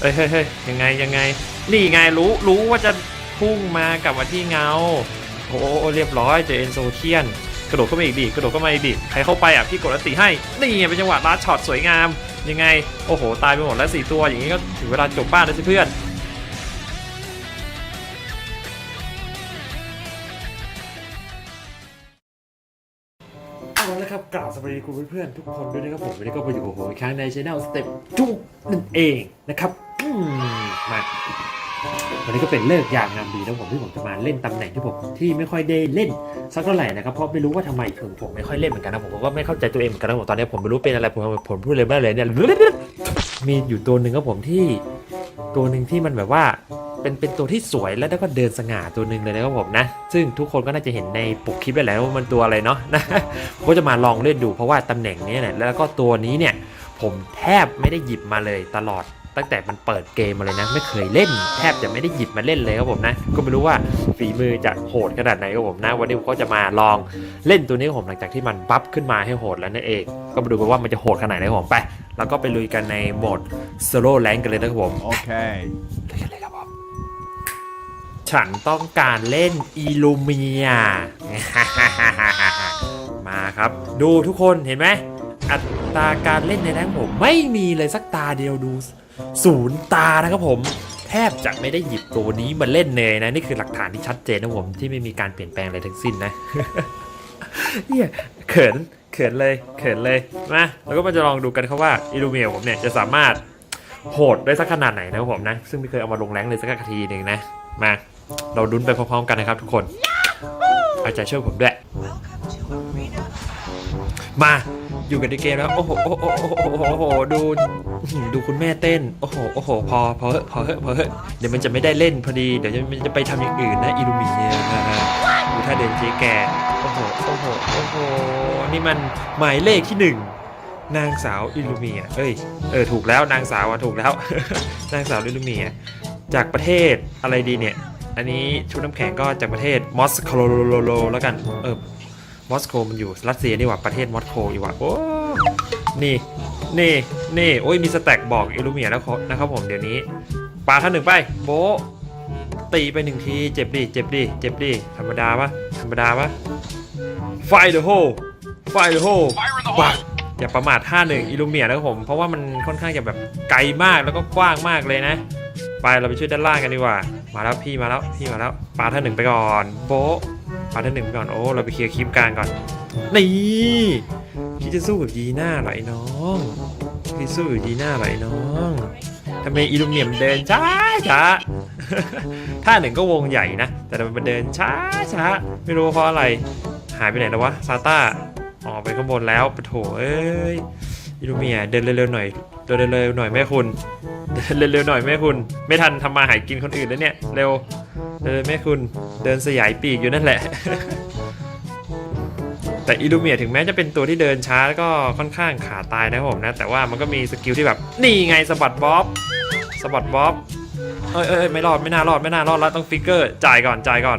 เฮ้ยเฮ้ยยังไงยังไง นี่ไงรู้รู้ว่าจะพุ่งมากลับมาที่เงาโอ้โอ้เรียบร้อยเจเอนโซเทียน กระโดดเข้ามาอีกดิกระโดดเข้ามาอีกดิใครเข้าไปอะพี่กดอัติให้ นี่ไงเป็นจังหวะลัดช็อตสวยงาม ยังไง โอ้โห ตายไปหมดแล้วสี่ตัวอย่างนี้ก็ถึงเวลาจบบ้านแล้วสิเพื่อนเอาละครับกล่าวสวัสดีคุณเพื่อนๆทุกคนด้วยนะครับผมวันนี้ก็มาอยู่กับผมอีกครั้งในช anel สเต็ปจุกนั่นเองนะครับ มาวันนี้ก็เป็นเลิกยามงามดีนะผมที่ผมจะมาเล่นตำแหน่งที่ผมที่ไม่ค่อยได้เล่นสักเท่าไหร่นะครับเพราะไม่รู้ว่าทำไมถึงผมไม่ค่อยเล่นเหมือนกันนะผมก็ไม่เข้าใจตัวเองเหมือนกันนะผมตอนนี้ผมไม่รู้เป็นอะไรผมผมพูดเลยไม่ได้เลยเนี่ยมีอยู่ตัวหนึ่งครับผมที่ตัวหนึ่งที่มันแบบว่าเป็นเป็นตัวที่สวยแล้วก็เดินสง่าตัวหนึ่งเลยนะครับผมนะ ซึ่งทุกคนก็น่าจะเห็นในปกคลิปไปแล้วว่ามันตัวอะไรเนาะนะก็จะมาลองเล่นดูเพราะว่าตำแหน่งนี้เนี่ยแล้วก็ตัวนี้เนี่ยผมแทบไม่ได้หยิบมาเลยตลอด ตั้งแต่มันเปิดเกมมาเลยนะ ไม่เคยเล่น แทบจะไม่ได้หยิบมาเล่นเลยครับผมนะ ก็ไม่รู้ว่าฝีมือจะโหดขนาดไหนครับผมนะวันนี้ผมก็จะมาลองเล่นตัวนี้ครับผมหลังจากที่มันบัฟขึ้นมาให้โหดแล้วนั่นเอง ก็มาดูกันว่ามันจะโหดขนาดไหนครับผมไป แล้วก็ไปลุยกันในโหมดโซโล่แรงกันเลยนะครับผม Okay. ลุยกันเลยครับผมฉันต้องการเล่นอีลูเมียมาครับ ดูทุกคนเห็นไหมอัตราการเล่นในแรงค์ผมไม่มีเลยสักตาเดียวดู ศูนย์ตานะครับผมแทบจะไม่ได้หยิบตัวนี้มาเล่นเลยนะ นี่คือหลักฐานที่ชัดเจนนะผมที่ไม่มีการเปลี่ยนแปลงอะไรทั้งสิ้นนะเฮียเขินเขินเลยเขินเลยมาแล้วก็มาจะลองดูกันครับว่าอิลูเมียผมเนี่ยจะสามารถโหดได้สักขนาดไหนนะครับผมนะ ซึ่งไม่เคยเอามาลงแรงเลยสักทีหนึ่งนะมาเราดุนไปพร้อมๆกันนะครับทุกคนเอาใจช่วยผมด้วย มา อยู่กันในเกมแล้ว โอ้โหโอ้โหโอ้โหโอ้โหโอ้โหดูดูคุณแม่เต้น โอ้โหโอ้โหพอพอเหอะพอเหอะพอเหอะเดี๋ยวมันจะไม่ได้เล่นพอดี เดี๋ยวมันจะไปทำอย่างอื่นนะอิลูมิเนียดูถ้าเดินเจ๊แกโอ้โหโอ้โหโอ้โหนี่มันหมายเลขที่หนึ่งนางสาวอิลูเมียเอ้ยเออถูกแล้วนางสาวอะถูกแล้ว นางสาวอิลูเมียจากประเทศอะไรดีเนี่ย อันนี้ชุดน้ำแข็งก็จากประเทศมอสโคโลโลแล้วกันเออ มอสโกมันอยู่รัสเซียนี่หว่าประเทศมอสโกอีกว่าโอ้นี่นี่นี่โอ้ยมีสแต็กบอกอิลูเมียแล้วนะครับผมเดี๋ยวนี้ปาท่านหนึ่งไปโบตีไปหนึ่งทีเจ็บดิเจ็บดิเจ็บดิธรรมดาปะธรรมดาปะไฟเดอะโฮไฟเดอะโฮปักอย่าประมาทท่าหนึ่งอิลูเมียนะครับผม เพราะว่ามันค่อนข้างจะแบบไกลมากแล้วก็กว้างมากเลยนะ ไปเราไปช่วยด้านล่างกันดีกว่า มาแล้วพี่มาแล้วพี่มาแล้วปาท่านหนึ่งไปก่อนโบะปาท่านหนึ่งไปก่อนโอ้เราไปเคลียร์คลิปกลางก่อนนี่คิดจะสู้กับยีน่าเหรอไอ้น้องคิดจะสู้กับยีน่าเหรอไอ้น้องทำไมอีลูเมียมเดินช้าช้าท่าหนึ่งก็วงใหญ่นะ แต่ทำไมมันเดินช้าช้าไม่รู้เพราะอะไรหายไปไหนแล้ววะซาต้าออกไปข้างบนแล้วปะโถเอ้ยอีลูเมียเดินเร็วๆหน่อยเดินเร็วๆหน่อยแม่คุณเดินเร็วๆหน่อยแม่คุณ ไม่ทันทำมาหายกินคนอื่นแล้วเนี่ยเร็ว เดินแม่คุณเดินสยายปีกอยู่นั่นแหละ แต่อิลูเมียถึงแม้จะเป็นตัวที่เดินช้าแล้วก็ค่อนข้างขาตายนะผมนะ แต่ว่ามันก็มีสกิลที่แบบ นี่ไงสะบัดบ๊อบสะบัดบ๊อบเอ้ยเอ้ยไม่รอดไม่น่ารอดไม่น่ารอดแล้วต้องฟิกเกอร์จ่ายก่อนจ่ายก่อน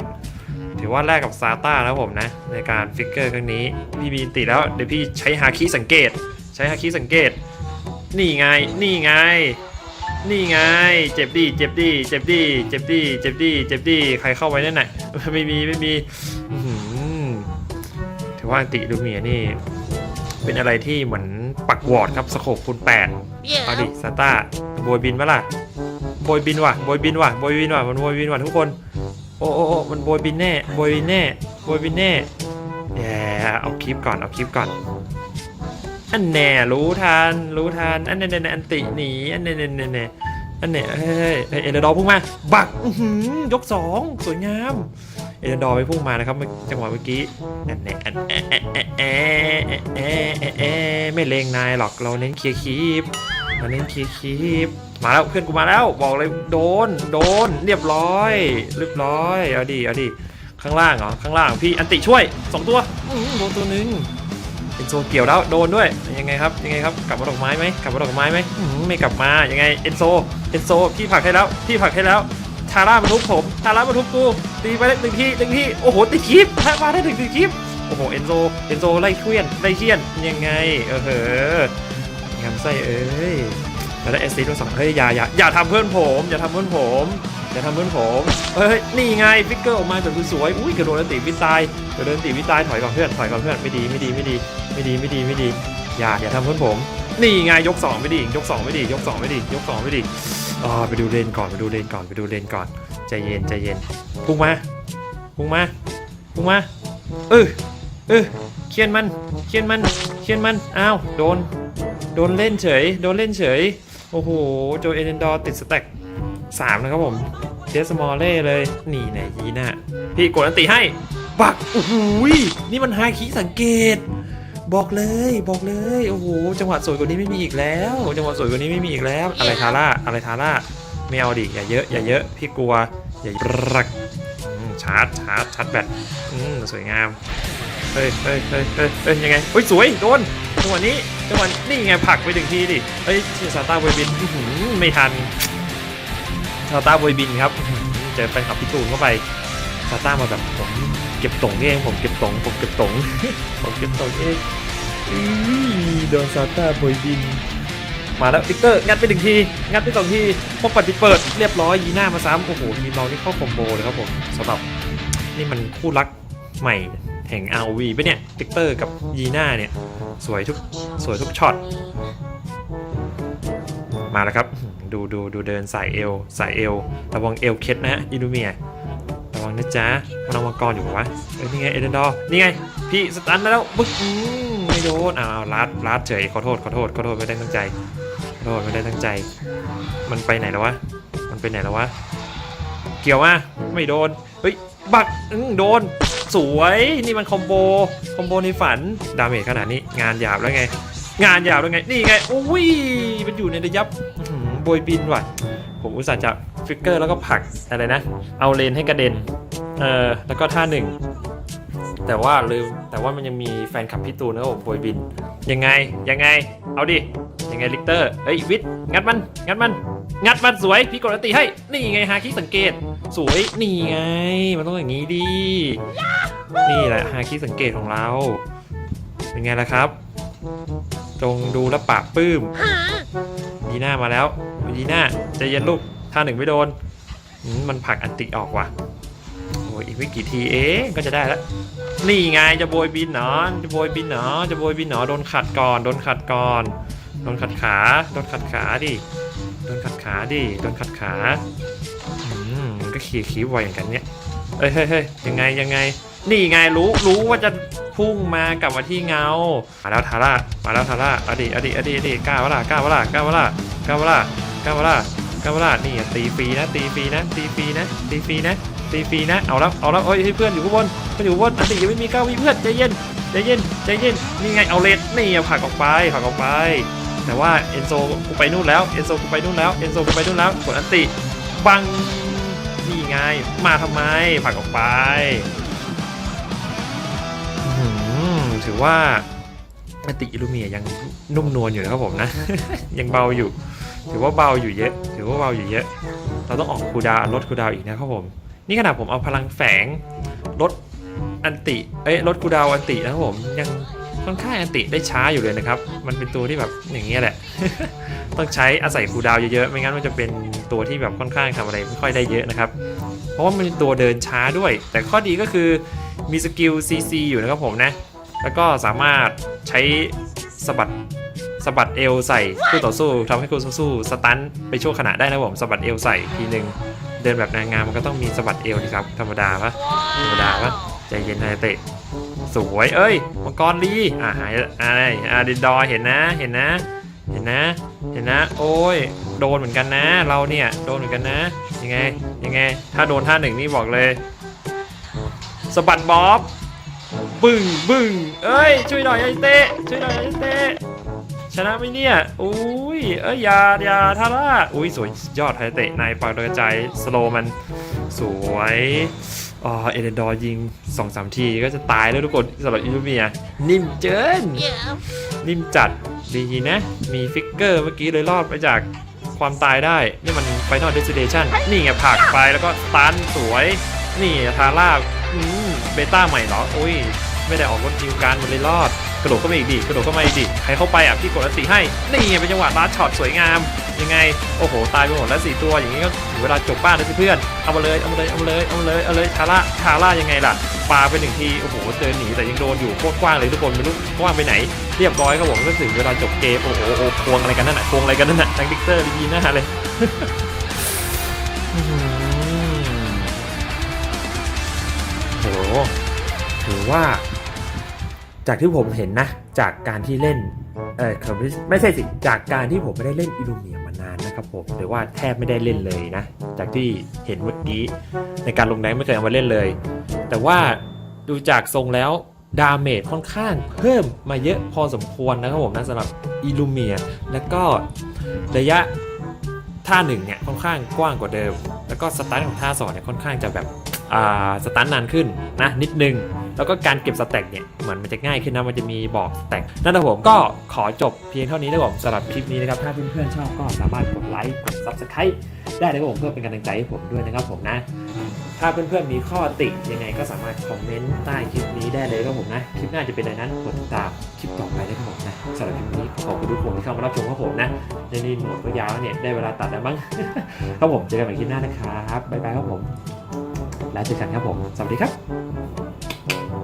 ถือว่าแลกกับซาต้านะครับผมนะ ในการฟิกเกอร์ครั้งนี้พี่มีติแล้วเดี๋ยวพี่ใช้ฮาคิสังเกต ใช้ฮาคิสังเกต นี่ไงนี่ไง นี่ไง เจ็บดิเจ็บดิเจ็บดิเจ็บดิเจ็บดิเจ็บดิใครเข้าไว้นั่นน่ะไม่มีไม่มีอื้อหือถือว่าอันติลูเมียนี่ เป็นอะไรที่เหมือนปักวอร์ดครับสโคปคูณแปดเอาดิซาต้าโบยบินปะล่ะโบยบินว่ะโบยบินว่ะโบยบินว่ะมันโบยบินว่ะทุกคนโอ้โอ้โอ้มันโบยบินแน่โบยบินแน่โบยบินแน่แย่เอาคลิปก่อนเอาคลิปก่อน อันแน่รู้ทันรู้ทันอันแน่แน่อันติหนีอันแน่แน่แน่อันแน่เฮ้ยเอเดดอพุ่งมา บักยกสองสวยงามเอเดนดอไปพุ่งมานะครับจังหวะเมื่อกี้อันแน่อันแอะแอะแอะแอะไม่เลงนายหรอกเราเน้นเคลียร์คีบเราเน้นเคลียร์คีบมาแล้วเพื่อนกูมาแล้วบอกเลยโดนโดนเรียบร้อยเรียบร้อยเอาดีเอาดีข้างล่างเหรอข้างล่างพี่อันติช่วยสองตัวโดนตัวหนึ่ง เป็นโซเกี่ยวแล้วโดนด้วยยังไงครับยังไงครับกลับมาดอกไม้ไหมกลับมาดอกไม้ไหมไม่กลับมายังไงเอ็นโซเอ็นโซพี่ผักให้แล้วพี่ผักให้แล้วทาร่ามาทุบผมทาร่ามาทุบกูตีไปได้หนึ่งทีหนึ่งทีโอ้โหติดคลิปมาได้ถึงติดคลิปโอ้โหเอ็นโซเอ็นโซไล่เคลียนไล่เคียนยังไงเออเหองามไส้เอ้ยแล้วได้เอสซีมาสองเฮ้ยอย่าอย่าอย่าทำเพื่อนผม อย่าทำเพื่อนผม อย่าทำเพื่อนผมเฮ้ยนี่ไงฟิกเกอร์ออกมาแบบสวยๆอุ้ยกระโดดนติวิตายกระโดดนติวิตายถอยก่อนเพื่อนถอยก่อนเพื่อนไม่ดีไม่ดีไม่ดีไม่ดีไม่ดีไม่ดี อย่าอย่าทำเพื่อนผมนี่ไงยกสองไม่ดียกสองไม่ดียกสองไม่ดียกสองไม่ดีอ่าไปดูเลนก่อนไปดูเลนก่อนไปดูเลนก่อนใจเย็นใจเย็นพุ่งมาพุ่งมาพุ่งมาเออเออเคียนมันเคียนมันเคียนมันอ้าวโดนโดนเล่นเฉยโดนเล่นเฉยโอ้โหโจเอเดนดอร์ติดสแต็ก สามนะครับผมเจสมอลเล่เลย นี่ไหนยีน่าพี่กดอันติให้ บักโอ้โหยนี่มันไฮคิสังเกต บอกเลยบอกเลย โอ้โห จังหวะสวยกว่านี้ไม่มีอีกแล้ว จังหวะสวยกว่านี้ไม่มีอีกแล้ว อะไรทาร่า อะไรทาร่าไม่เอาดิ อย่าเยอะ อย่าเยอะ พี่กลัว อย่ารักชาร์จชาร์จชาร์จแบตอืมสวยงาม เฮ้ยเฮ้ยเฮ้ยเฮ้ยยังไงเฮ้ย สวย โดนจังหวะนี้จังหวะนี่ไงผักไปถึงทีดิเฮ้ยซาต้าบวบินไม่ทัน ซาต้าบวยบินครับอื้อหือเจอแฟนคลับพี่ตูนเข้าไปซาต้ามาแบบผมเก็บตงเองผมเก็บตงผมเก็บตงผมเก็บตงเองอื้อโดนซาต้าบวยบิน มาแล้วติ๊กเตอร์งัดไปหนึ่งทีงัดไปสองทีพอปัดปิดเปิดเรียบร้อยยีหน้ามาซ้ำโอ้โหทีมเรานี่เข้าคอมโบเลยครับผมสำหรับนี่มันคู่รักใหม่แห่ง ROV ปะเนี่ยติ๊กเตอร์กับยีน่าเนี่ย สวยทุกสวยทุกช็อต มาแล้วครับ ดูดูดูเดินสายเอวสายเอวระวังเอวเคล็ดนะฮะอิลูเมียระวังนะจ๊ะมันเอามังกรอยู่ปะวะเอ้ยนี่ไงเอเดนดอร์นี่ไง พี่สตันมาแล้วบึ๊กอืมไม่โดนอ้าวลัดลัดเฉยขอโทษขอโทษขอโทษไม่ได้ตั้งใจขอโทษไม่ได้ตั้งใจ มันไปไหนแล้ววะมันไปไหนแล้ววะเกี่ยวมาไม่โดนเฮ้ยบักอืมโดนสวยนี่มันคอมโบคอมโบในฝันดาเมจขนาดนี้งานหยาบแล้วไง งานยาวแล้วไง นี่ไงอุ้ยมันอยู่ในระยับอื้อยบินว่ะ ผมอุตส่าห์จะฟิกเกอร์แล้วก็ผักอะไรนะ เอาเลนให้กระเด็น เออแล้วก็ท่าหนึ่ง แต่ว่าลืมแต่ว่ามันยังมีแฟนคลับพี่ตูนนะครับผมโบยบิน ยังไงยังไง เอาดิ ยังไงลิกเตอร์เฮ้ยวิทงัดมัน งัดมัน งัดมันสวย พี่กดอันติให้ นี่ไงฮาคิสังเกต สวย นี่ไง มันต้องอย่างนี้ดิ นี่แหละฮาคิสังเกตของเรา เป็นไงล่ะครับ จงดูและปากปื้มยีน่ามาแล้วยีน่าใจเย็นลูกท่าหนึ่งไม่โดน มันผลักอันติออกว่ะโอ้ยอีกไม่กี่ทีเองก็จะได้แล้วนี่ไงจะโบยบินเนาะจะโบยบินเนาะจะโบยบินเนาะโดนขัดก่อน โดนขัดก่อน โดนขัดขา โดนขัดขาดิ โดนขัดขาดิ โดนขัดขา อืมก็ขี่ขี้ไวอย่างกันเนี้ยเฮ้ยเฮ้ยยังไงยังไง นี่ไงรู้รู้ว่าจะ พุ่งมากลับมาที่เงา มาแล้วทาร่ามาแล้วทาร่าอดีอดีอดีอดีกล้าวล่ะกล้าวล่ะกล้าวล่ะกล้าวล่ะกล้าวล่ะกล้าวล่ะนี่ตีฟรีนะ ตีฟรีนะ ตีฟรีนะ ตีฟรีนะ ตีฟรีนะ เอาแล้วเอาแล้วเอ้ยเพื่อนอยู่ข้างบนเพื่อนอยู่ข้างบนอันติยังไม่มีเก้าวิเพื่อนใจเย็นใจเย็นใจเย็นนี่ไงเอาเลนนี่ผักออกไปผักออกไป แต่ว่าเอนโซกูไปนู่นแล้วเอนโซกูไปนู่นแล้วเอนโซกูไปนู่นแล้วกดอันติบังนี่ไง มาทำไมผักออกไป ถือว่าอันติอิลูเมียยังนุ่มนวลอยู่นะครับผมนะ ยังเบาอยู่ ถือว่าเบาอยู่เยอะ ถือว่าเบาอยู่เยอะ เราต้องออกคูลดาวน์ลดคูลดาวน์อีกนะครับผม นี่ขนาดผมเอาพลังแฝงลดอันติ เอ้ยลดคูลดาวน์อันตินะครับผมยังค่อนข้างอันติได้ช้าอยู่เลยนะครับ มันเป็นตัวที่แบบอย่างเงี้ยแหละ ต้องใช้อาศัยคูลดาวน์เยอะๆ ไม่งั้นมันจะเป็นตัวที่แบบค่อนข้างทำอะไรไม่ค่อยได้เยอะนะครับ เพราะว่ามันเป็นตัวเดินช้าด้วย แต่ข้อดีก็คือมีสกิล CC อยู่นะครับผมนะ แล้วก็สามารถใช้สะบัดสะบัดเอวใส่คู่ต่อสู้ทำให้คู่ต่อสู้สตันไปชั่วขณะได้นะผมสะบัดเอวใส่ทีหนึ่งเดินแบบนางงามมันก็ต้องมีสะบัดเอวดีครับ ธรรมดาปะธรรมดาปะใจเย็นนายเตะ สวยเอ้ยมังกรลีอ่าหายอะไรอ่าดินดอเห็นนะเห็นนะ เห็นนะ เห็นนะ โอ้ยโดนเหมือนกันนะ เราเนี่ยโดนเหมือนกันนะยังไงยังไง ถ้าโดนท่าหนึ่งนี่บอกเลยสะบัดบ๊อบ บึ้งบึ้งเอ้ยช่วยหน่อยไอ้เต้ช่วยหน่อยไอ้เต้ชนะไหมเนี่ยอุ้ยเอ้ยอยาอยาทาร่าอุ้ยสวยยอดไทเตะนายปากโดยใจสโลมันสวยอ๋อเอเดนดอร์ยิงสองสามทีก็จะตายแล้วทุกคนสำหรับอิลูเมีย นิ่มเจินนิ่มจัดดีนะ มีฟิกเกอร์เมื่อกี้เลยรอดไปจากความตายได้ นี่มันไฟนอลเดส i เ a ชันนี่ไงผลักไปแล้วก็สตันสวย นี่ทาร่า อืมเบต้าใหม่เหรอ อุ้ย ไม่ได้ออกรถคิวการมันเลยรอด กระโดดเข้ามาอีกดิ กระโดดเข้ามาอีกดิ ใครเข้าไปอะพี่กดอันติให้ นี่ไงเป็นจังหวะลาดช็อตสวยงาม ยังไง โอ้โห ตายไปหมดแล้วสี่ตัว อย่างนี้ก็ถึงเวลาจบบ้านแล้วสิเพื่อน เอามาเลย เอามาเลย เอามาเลย เอามาเลย เอาเลยชาร่าชาร่ายังไงล่ะ ปาไปหนึ่งที โอ้โห เดินหนีแต่ยังโดนอยู่โคตรกว้างเลยทุกคนไม่รู้กว้างไปไหน เรียบร้อยครับผมก็ถึงเวลาจบเกม โอ้โหโอ้โหควงอะไรกันนั่นน่ะควงอะไรกันนั่นน่ะทั้งดิกเตอร์ดีหน้าเลย ถือว่า จากที่ผมเห็นนะ จากการที่เล่นเออไม่ใช่สิจากการที่ผมไม่ได้เล่นอิลูเมียมานานนะครับผมหรือว่าแทบไม่ได้เล่นเลยนะ จากที่เห็นเมื่อกี้ในการลงแรงไม่เคยเอามาเล่นเลย แต่ว่าดูจากทรงแล้วดาเมจค่อนข้างเพิ่มมาเยอะพอสมควรนะครับผมนะสำหรับอิลูเมียแล้วก็ระยะท่าหนึ่งเนี่ยค่อนข้างกว้างกว่าเดิม แล้วก็สตาร์ทของท่าสองเนี่ยค่อนข้างจะแบบสตาร์ทนานขึ้นนะนิดนึง แล้วก็การเก็บสแต็กเนี่ยเหมือนมันจะง่ายขึ้นนะมันจะมีบอกสแต็กนั่นนะผมก็ขอจบเพียงเท่านี้นะครับผมสำหรับคลิปนี้นะครับถ้าเพื่อนๆชอบก็สามารถกดไลค์กด subscribe ได้นะครับผมเพื่อเป็นกำลังใจให้ผมด้วยนะครับผมนะ ถ้าเพื่อนๆมีข้อติยังไงก็สามารถคอมเมนต์ใต้คลิปนี้ได้เลยครับผมนะคลิปหน้าจะเป็นอะไรนั้นกดติดตามคลิปต่อไปได้ครับผมนะสำหรับคลิปนี้ขอบคุณทุกคนที่เข้ามารับชมครับผมนะในนี้หมดก็ยาวแล้วเนี่ยได้เวลาตัดแล้วมั้งครับผมเจอกันใหม่คลิปหน้านะครับบ๊ายบายครับผมแล้วเจอกันครับผม สวัสดีครับ Thank you.